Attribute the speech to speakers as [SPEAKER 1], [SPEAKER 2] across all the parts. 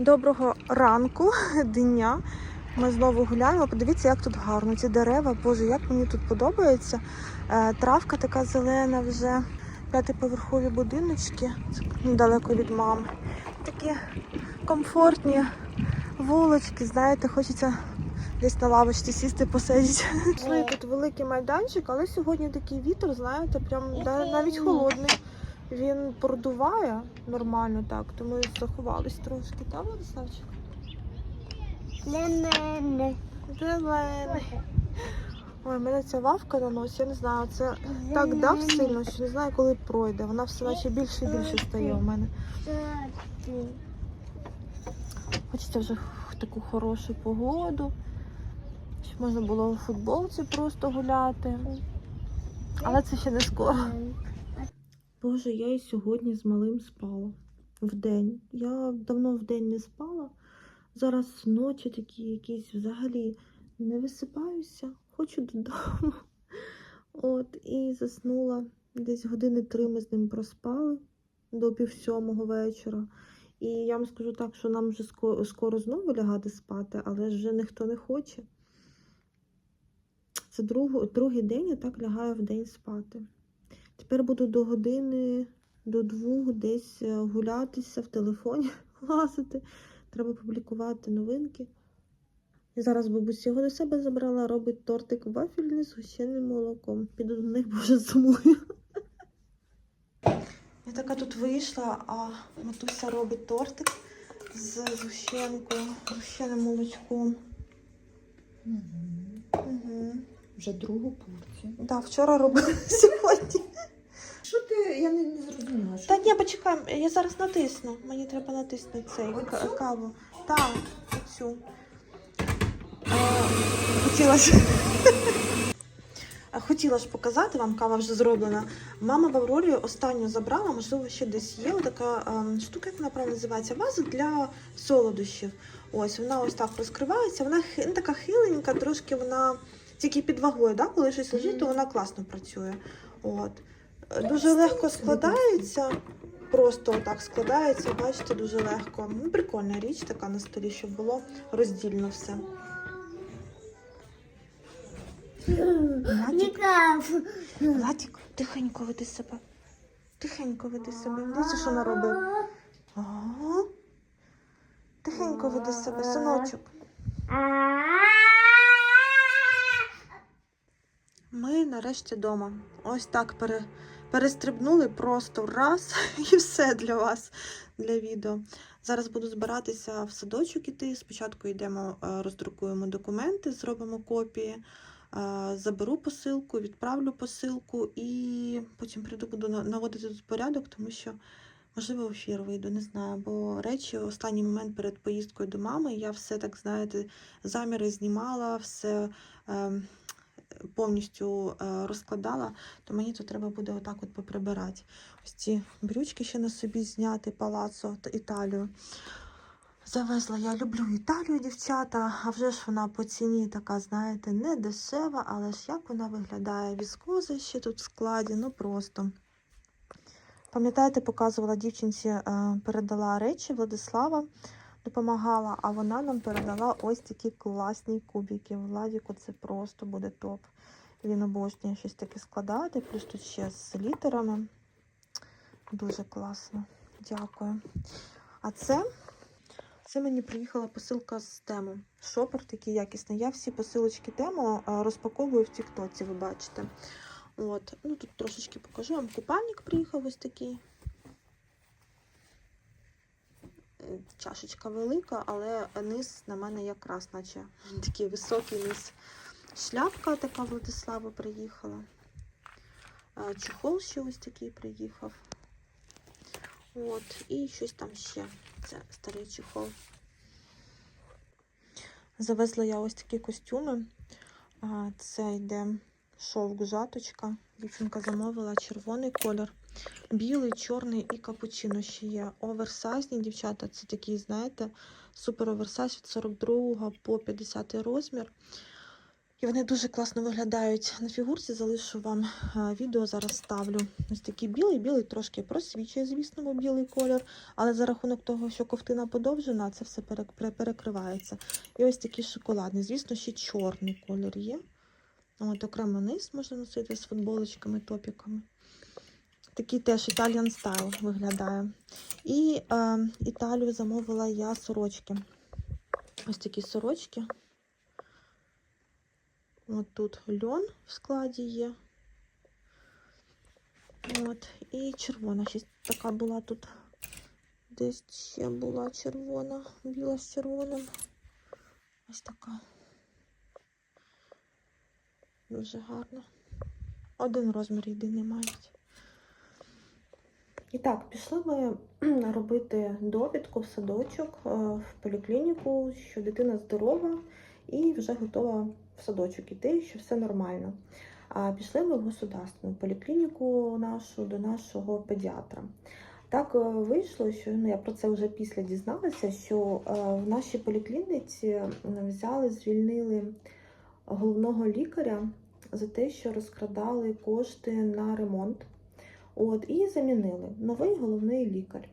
[SPEAKER 1] Доброго ранку, дня. Ми знову гуляємо. Подивіться, як тут гарно. Ці дерева, боже, як мені тут подобається. Е, Травка така зелена вже. П'ятиповерхові будиночки недалеко від мами. Такі комфортні вулочки, знаєте, хочеться десь на лавочці сісти, посидіти. Тут великий майданчик, але сьогодні такий вітер, знаєте, прям навіть холодний. Він продуває нормально так, тому і заховались трошки, так, Владиславчик?
[SPEAKER 2] Не-не-не.
[SPEAKER 1] Зелений. Ой, мене ця вавка на носі, я не знаю, це так дав сильно, що не знаю, коли пройде. Вона все наче більше і більше стає у мене. Хочеться вже в таку хорошу погоду. Щоб можна було у футболці просто гуляти. Але це ще не скоро. Боже, я і сьогодні з малим спала вдень. Я давно вдень не спала. Зараз ночі такі якісь взагалі не висипаюся, хочу додому. От, і заснула. Десь години три ми з ним проспали до пів сьомого вечора. І я вам скажу так, що нам вже скоро, знову лягати спати, але вже ніхто не хоче. Це друг, другий день я так лягаю в день спати. Тепер буду до години, до двох десь е, гулятися в телефоні, лазити. Треба публікувати новинки. Зараз бабуся його до себе забрала, робить тортик вафельний з гущеним молоком. Піду до них, боже, сумую. Я така тут вийшла, а матуся робить тортик з згущенкою, з гущеним молочком. Угу.
[SPEAKER 3] Вже другу порцію.
[SPEAKER 1] Да, вчора робила сьогодні.
[SPEAKER 3] Що ти? Я не, не зрозуміла. Що
[SPEAKER 1] Та ні, почекай, я зараз натисну. Мені треба натиснути цей
[SPEAKER 3] Оцю?
[SPEAKER 1] к- каву. Так, оцю. Хотіла ж. Хотіла ж показати вам, кава вже зроблена. Мама в Аврорі останню забрала, можливо, ще десь є така ем, штука, як вона правильно називається, ваза для солодощів. Ось вона ось так розкривається. Вона хи- ну, така хиленька, трошки вона тільки під вагою, да? коли щось лежить, то вона класно працює. От. Дуже легко складається. Просто отак складається, бачите, дуже легко. Ну, прикольна річ така на столі, щоб було роздільно все. Владик, Владик, тихенько веди себе. Тихенько веди себе. Дивіться, що наробив. Ага. Тихенько веди себе, синочок. Ми нарешті вдома. Ось так пере, перестрибнули просто раз і все для вас, для відео. Зараз буду збиратися в садочок іти. Спочатку йдемо, е, роздрукуємо документи, зробимо копії, е, заберу посилку, відправлю посилку і потім прийду, буду наводити тут порядок, тому що. Можливо, ефір вийду, не знаю, бо речі останній момент перед поїздкою до мами я все так, знаєте, заміри знімала, все е, повністю е, розкладала, то мені тут треба буде отак от поприбирати. Ось ці брючки ще на собі зняти, палацо та Італію. Завезла, я люблю Італію, дівчата, а вже ж вона по ціні така, знаєте, не дешева, але ж як вона виглядає? Віскоза ще тут в складі, ну просто. Пам'ятаєте, показувала дівчинці, е, передала речі Владислава, допомагала, а вона нам передала ось такі класні кубики. Владіку це просто буде топ. Він обожнює щось таке складати, плюс тут ще з літерами. Дуже класно. Дякую. А це, це мені приїхала посилка з тему. Шопер такий якісний. Я всі посилочки тему е, розпаковую в Тіктоці, ви бачите. От, ну тут трошечки покажу вам. Купальник приїхав ось такий. Е, Чашечка велика, але низ на мене якраз, наче такий високий низ. Шляпка така Владислава приїхала. Е, Чохол ще ось такий приїхав. От, і щось там ще. Це старий чехол. Завезла я ось такі костюми. Це йде шовк жаточка. Дівчинка замовила червоний колір, білий, чорний і капучино ще є. Оверсайзні дівчата. Це такі, знаєте, супер оверсайз від 42 по 50 розмір. І вони дуже класно виглядають на фігурці. Залишу вам е, відео, зараз ставлю. Ось такий білий, білий трошки просвічує, звісно, бо білий колір. Але за рахунок того, що ковтина подовжена, це все перекривається. І ось такий шоколадний. Звісно, ще чорний колір є. От окремо низ можна носити з футболочками, топіками. Такий теж Italian Style виглядає. І е, Італію замовила я сорочки. Ось такі сорочки. От тут льон в складі є. От. І червона ще така була тут. Десь ще була червона, біла з червоним. Ось така. Дуже гарно. Один розмір єдиний мають. І так, пішли ми робити довідку в садочок, е, в поліклініку, що дитина здорова і вже готова в садочок іти, що все нормально. А пішли ми в государственну поліклініку нашу до нашого педіатра. Так е, вийшло, що ну, я про це вже після дізналася, що е, в нашій поліклініці взяли, звільнили головного лікаря за те, що розкрадали кошти на ремонт. От, і замінили новий головний лікар.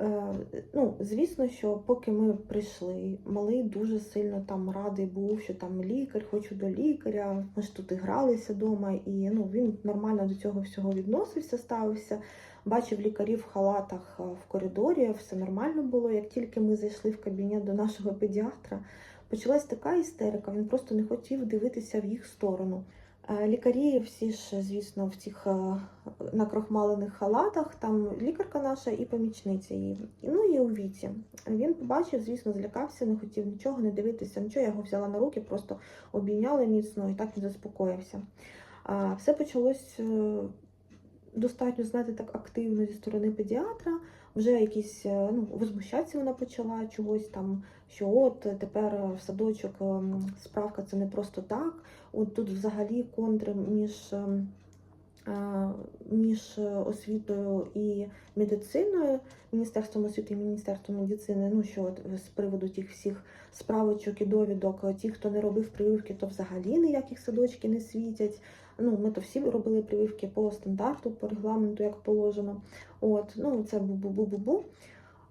[SPEAKER 1] Е, ну, звісно, що поки ми прийшли, малий дуже сильно там радий був, що там лікар, хочу до лікаря. Ми ж тут і гралися вдома, і ну, він нормально до цього всього відносився, ставився. Бачив лікарів в халатах е, в коридорі, все нормально було. Як тільки ми зайшли в кабінет до нашого педіатра, почалась така істерика, він просто не хотів дивитися в їх сторону. Е, Лікарі всі ж, звісно, в цих е, накрохмалених халатах, там лікарка наша і помічниця її. Ну і у віці. Він побачив, звісно, злякався, не хотів нічого, не дивитися, нічого. Я його взяла на руки, просто обійняла міцно і так він заспокоївся. Все почалось е, достатньо, знаєте, так активно зі сторони педіатра. Вже якісь ну, возмущатися вона почала чогось там, що от тепер в садочок ем, справка це не просто так. От тут взагалі контри між, ем, е, між освітою і медициною, Міністерством освіти і Міністерством медицини. Ну що от з приводу тих всіх справочок і довідок, ті, хто не робив прививки, то взагалі ніяких садочки не світять. Ну, ми то всі робили прививки по стандарту, по регламенту, як положено. От, ну це бу-бу-бу-бу-бу.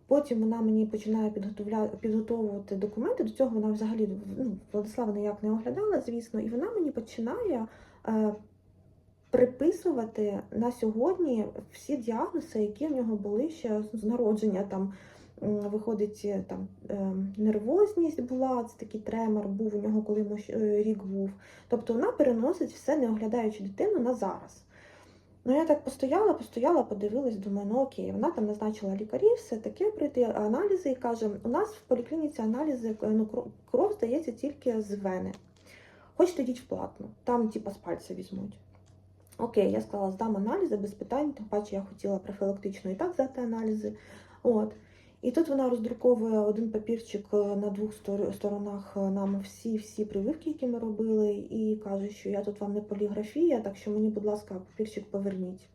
[SPEAKER 1] Потім вона мені починає підготовувати документи. До цього вона взагалі ну, Владислава ніяк не оглядала, звісно, і вона мені починає е, приписувати на сьогодні всі діагнози, які в нього були ще з народження. Там виходить е, там е, нервозність була, це такий тремор був у нього, коли йому е, рік був. Тобто вона переносить все, не оглядаючи дитину на зараз. Ну, я так постояла, постояла, подивилась, думаю, ну окей, вона там назначила лікарів, все таке пройти аналізи і каже: у нас в поліклініці аналізи ну, кров- кров здається тільки з вени. Хочете йдіть в платну, там типа з пальця візьмуть. Окей, я сказала, здам аналізи без питань, тим паче я хотіла профілактично і так здати аналізи. От. І тут вона роздруковує один папірчик е, на двох сторонах е, нам всі-всі прививки, які ми робили, і каже, що я тут вам не поліграфія, так що мені, будь ласка, папірчик поверніть.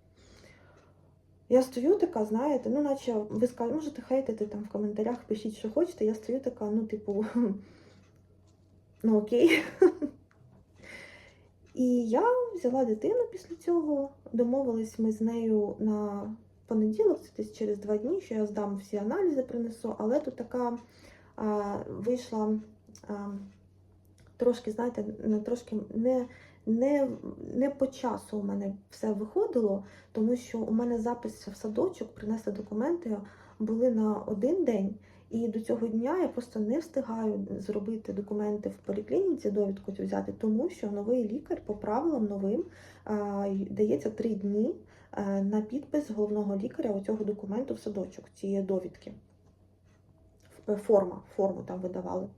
[SPEAKER 1] Я стою така, знаєте, ну, наче ви скажете, можете хейтити там в коментарях, пишіть, що хочете. Я стою така, ну, типу, ну окей. І я взяла дитину після цього, домовились ми з нею на понеділок, це десь через два дні, що я здам всі аналізи, принесу, але тут така а, вийшла а, трошки, знаєте, не трошки не, не, не по часу у мене все виходило, тому що у мене запис в садочок, принесли документи, були на один день. І до цього дня я просто не встигаю зробити документи в поліклініці, довідку взяти, тому що новий лікар по правилам новим а, дається три дні на підпис головного лікаря оцього документу в садочок, цієї довідки. Е, Форма, форму там видавали.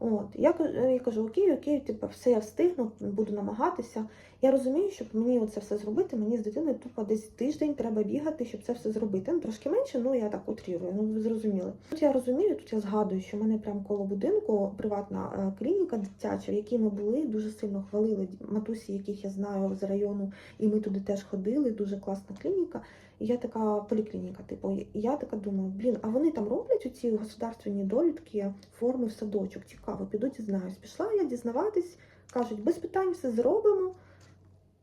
[SPEAKER 1] От, я, ка- я кажу, окей, окей, типу, все я встигну, буду намагатися. Я розумію, щоб мені це все зробити, мені з дитиною тупо десь тиждень треба бігати, щоб це все зробити. Ну, трошки менше, ну я так утрірую, ну ви зрозуміли. Тут я розумію, тут я згадую, що в мене прямо коло будинку приватна е, клініка дитяча, в якій ми були, дуже сильно хвалили матусі, яких я знаю з району, і ми туди теж ходили, дуже класна клініка. І я така поліклініка, типу, і я така думаю, блін, а вони там роблять оці государственні довідки, форми в садочок. Цікаво, піду дізнаюсь. Пішла я дізнаватись, Кажуть, без питань все зробимо.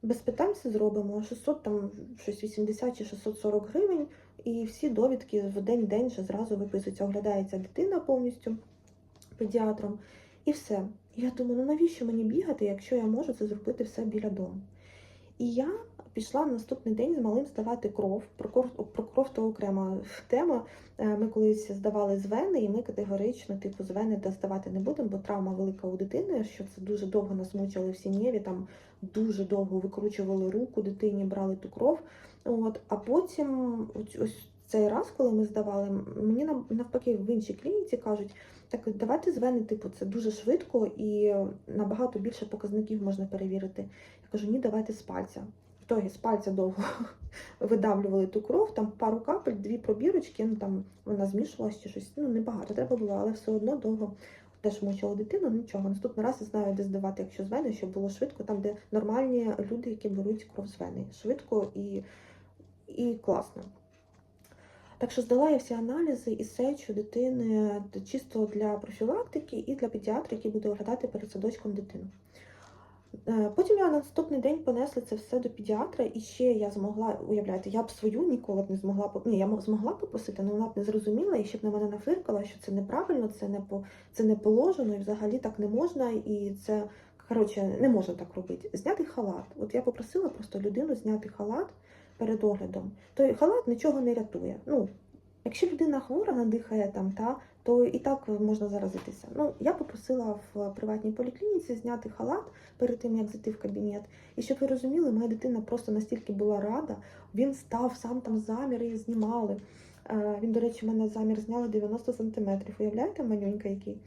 [SPEAKER 1] Без питань все зробимо. 600 там щось 80 чи 640 гривень, і всі довідки в день-день вже зразу виписуються. Оглядається дитина повністю педіатром. І все. Я думаю, ну навіщо мені бігати, якщо я можу це зробити все біля дому? І я пішла на наступний день з малим здавати кров. Про кров, про то окрема тема. Е, Ми колись здавали з вени, і ми категорично, типу, з вени здавати не будемо, бо травма велика у дитини, що це дуже довго нас мучили в сінєві, там дуже довго викручували руку дитині, брали ту кров. От, а потім, ось, ось цей раз, коли ми здавали, мені навпаки в іншій клініці кажуть, так давайте з вени, типу, це дуже швидко і набагато більше показників можна перевірити. Я кажу, ні, давайте з пальця. В з пальця довго видавлювали ту кров, там пару капель, дві пробірочки, ну там вона змішувалася чи щось. Ну, небагато треба було, але все одно довго теж мучила дитину, нічого. Наступний раз я знаю, де здавати, якщо з вени, щоб було швидко, там, де нормальні люди, які беруть кров з вени. Швидко і, і класно. Так що здала я всі аналізи і сечу дитини чисто для профілактики і для педіатра, який буде оглядати перед садочком дитину. Е, Потім я на наступний день понесла це все до педіатра, і ще я змогла, уявляєте, я б свою ніколи б не змогла Ні, я змогла попросити, але вона б не зрозуміла, і ще б на мене нафиркала, що це неправильно, це не по це не положено, і взагалі так не можна, і це коротше не можна так робити. Зняти халат. От я попросила просто людину зняти халат перед оглядом. Той халат нічого не рятує. Ну, якщо людина хвора, надихає там, та то і так можна заразитися. Ну, я попросила в приватній поліклініці зняти халат перед тим, як зайти в кабінет. І щоб ви розуміли, моя дитина просто настільки була рада, він став, сам там заміри знімали. Е, Він, до речі, мене замір зняли 90 сантиметрів. Уявляєте, манюнька який?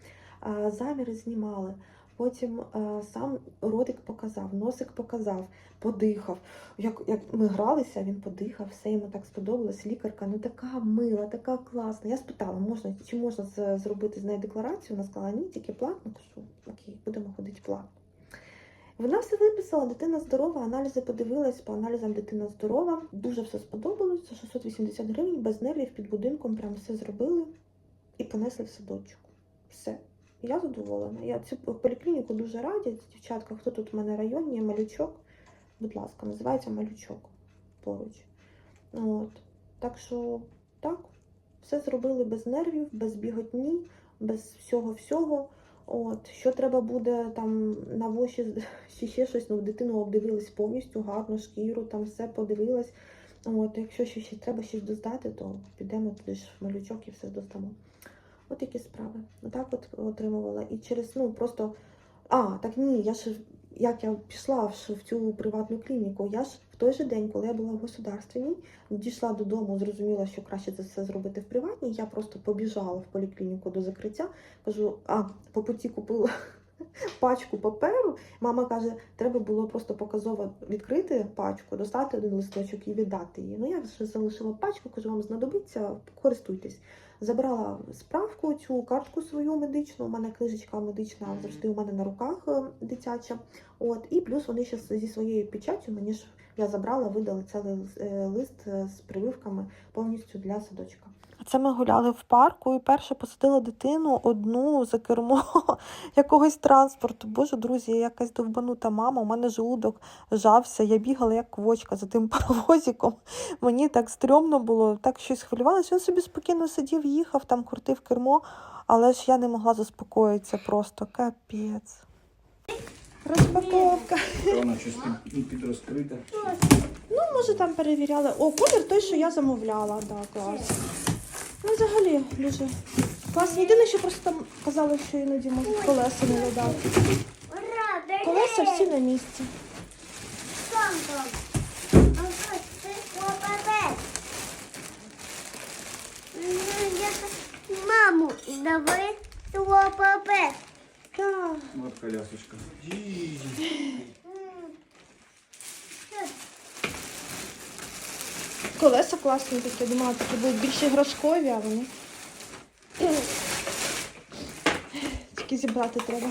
[SPEAKER 1] Е, Заміри знімали. Потім е, сам ротик показав, носик показав, подихав. Як, як ми гралися, він подихав, все йому так сподобалось. Лікарка, ну така мила, така класна. Я спитала, можна, чи можна зробити з нею декларацію? Вона сказала, ні, тільки платно. Кажу, окей, будемо ходити платно. Вона все виписала, дитина здорова, аналізи подивилась, по аналізам дитина здорова. Дуже все сподобалось. 680 гривень без нервів під будинком, прям все зробили і понесли в садочок. Все. Я задоволена. Я цю поліклініку дуже раді. Дівчатка, хто тут у мене районні, малючок. Будь ласка, називається малючок поруч. От. Так що, так, все зробили без нервів, без біготні, без всього-всього. От, що треба буде там на воші чи ще щось, ну, дитину обдивилась повністю, гарно, шкіру, там все подивилась. От, якщо ще, ще треба щось доздати, то підемо туди ж в малючок і все доздамо. От такі справи. Отак от отримувала. І через, ну, просто. А, так ні, я ж як я пішла в, в цю приватну клініку, я ж в той же день, коли я була в государственній, дійшла додому, зрозуміла, що краще це все зробити в приватній. Я просто побіжала в поліклініку до закриття. Кажу, а по путі купила пачку паперу. Мама каже, треба було просто показово відкрити пачку, достати один листочок і віддати її. Ну я вже залишила пачку, кажу, вам знадобиться, користуйтесь. Забрала справку, цю картку свою медичну. У мене книжечка медична завжди у мене на руках е, дитяча. От і плюс вони ще зі своєю печаттю мені ж я забрала, видали цілий е, лист е, з прививками повністю для садочка. Це ми гуляли в парку і перше посадила дитину одну за кермо якогось транспорту. Боже, друзі, я якась довбанута мама. У мене желудок жався. Я бігала як квочка за тим паровозиком. Мені так стрьомно було, так щось хвилювалося. Він собі спокійно сидів, їхав, там крутив кермо, але ж я не могла заспокоїтися просто. Капець. Розпаковка.
[SPEAKER 2] Вона щось під, підрозкрита.
[SPEAKER 1] Ну, може, там перевіряли. О, колір той, що я замовляла, да, клас. Ну, взагалі, дуже класно. Єдине, що просто там казали, що іноді можуть колеса не видати. Колеса всі на місці.
[SPEAKER 4] Ну, Маму, давай хлопець.
[SPEAKER 1] Так.
[SPEAKER 2] От колясочка.
[SPEAKER 1] Колеса класні такі, думала, такі будуть більш іграшкові, а вони. Тільки зібрати треба.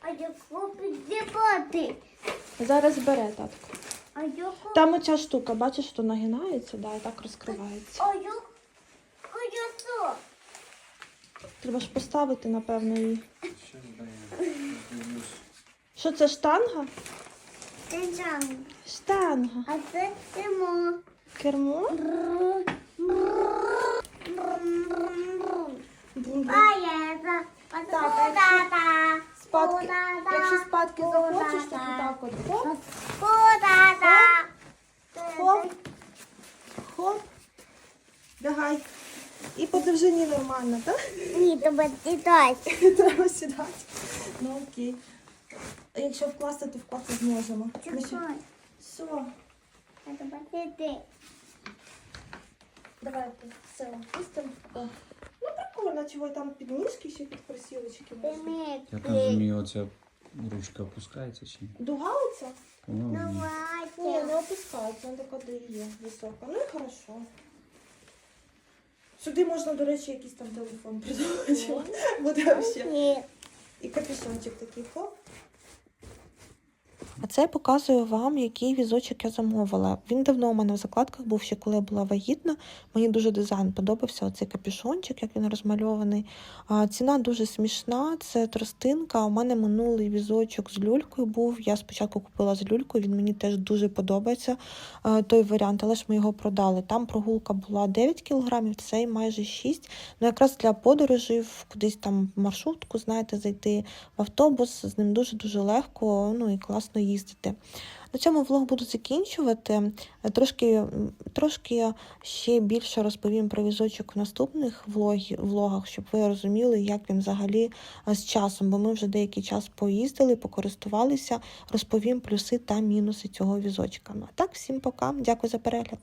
[SPEAKER 4] А я хлопець зібати.
[SPEAKER 1] Зараз бере татко.
[SPEAKER 4] А я.
[SPEAKER 1] Там оця штука, бачиш, що нагинається, да, і так розкривається.
[SPEAKER 4] А я?
[SPEAKER 1] Треба ж поставити, напевно, її. Що це штанга?
[SPEAKER 4] Це.
[SPEAKER 1] Штанга.
[SPEAKER 4] А це
[SPEAKER 1] кермо.
[SPEAKER 4] Кермо?
[SPEAKER 1] Спадки. Якщо спадки захочеш, то так от. Хоп,
[SPEAKER 4] Куда-та.
[SPEAKER 1] хоп, хоп. Лягай. І по довжині нормально, так?
[SPEAKER 4] Ні, треба читати.
[SPEAKER 1] Треба сідати. Ну окей. Якщо вкласти, то вкласти зможемо.
[SPEAKER 4] Чекай.
[SPEAKER 1] Все,
[SPEAKER 4] Треба читати.
[SPEAKER 1] давайте. Все, пустимо. О. Ну прикольно, чого там підніжки ще під присілочки. можна.
[SPEAKER 2] Я так розумію, оця ручка опускається чи ні?
[SPEAKER 1] Дуга оця?
[SPEAKER 2] По-моєму, ні.
[SPEAKER 1] Ні, не опускається, вона така де є висока. Ну і хорошо. Сюди можна, до речі, якийсь там телефон придумати. Буде взагалі. І капюшончик такий хоп. А це я показую вам, який візочок я замовила. Він давно у мене в закладках був ще коли я була вагітна. Мені дуже дизайн подобався. Оцей капюшончик, як він розмальований. А, ціна дуже смішна. Це тростинка. У мене минулий візочок з люлькою був. Я спочатку купила з люлькою, він мені теж дуже подобається той варіант, але ж ми його продали. Там прогулка була 9 кілограмів, цей майже 6. Ну, якраз для подорожей, кудись там в маршрутку, знаєте, зайти в автобус, з ним дуже-дуже легко, ну і класно їздити. На цьому влог буду закінчувати. Е, Трошки, трошки ще більше розповім про візочок в наступних влогах, щоб ви розуміли, як він взагалі е, з часом, бо ми вже деякий час поїздили, покористувалися, розповім плюси та мінуси цього візочка. Ну, а так, всім пока. Дякую за перегляд.